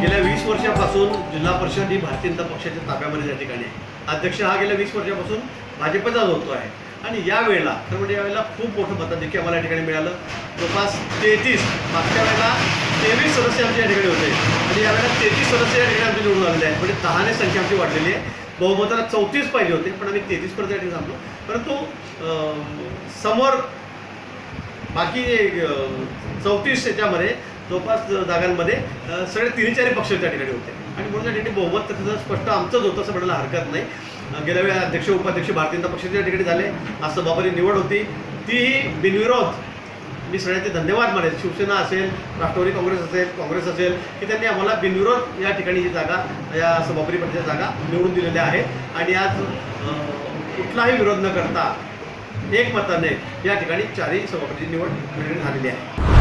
गेल्या वीस वर्षापासून जिल्हा परिषद ही भारतीय जनता पक्षाच्या ताब्यामध्ये या ठिकाणी आहे. अध्यक्ष हा गेल्या वीस वर्षापासून भाजपचाच होतो आहे. आणि या वेळेला तर म्हणजे यावेळेला खूप मोठं मताधिक्य आम्हाला या ठिकाणी मिळालं. जवळपास तेहतीस मागच्या वेळेला तेवीस सदस्य आमच्या या ठिकाणी होते. आणि यावेळेला तेहतीस सदस्य या ठिकाणी आमचे निवडून आलेले आहेत. म्हणजे दहाने संख्या आमची वाढलेली आहे. बहुमताला चौतीस पाहिजे होते पण आम्ही तेहतीसपर्यंत या ठिकाणी थांबलो. परंतु समोर बाकी चौतीस त्याच्यामध्ये जवळपास जागांमध्ये सगळे तिन्ही चारही पक्ष त्या ठिकाणी होते. आणि म्हणून त्या ठिकाणी बहुमत त्याचं स्पष्ट आमचंच होतं असं म्हणायला हरकत नाही. गेल्या वेळा अध्यक्ष उपाध्यक्ष भारतीय जनता पक्षाच्या ठिकाणी झाले. आज सभापती निवड होती. तीही बिनविरोध. मी सगळ्यांचे धन्यवाद मानेल शिवसेना असेल राष्ट्रवादी काँग्रेस असेल काँग्रेस असेल की त्यांनी आम्हाला बिनविरोध या ठिकाणी ही जागा या सभापती पदाच्या जागा निवडून दिलेल्या आहेत. आणि आज कुठलाही विरोध न करता एकमताने या ठिकाणी चारही सभापतीची निवड झालेली आहे.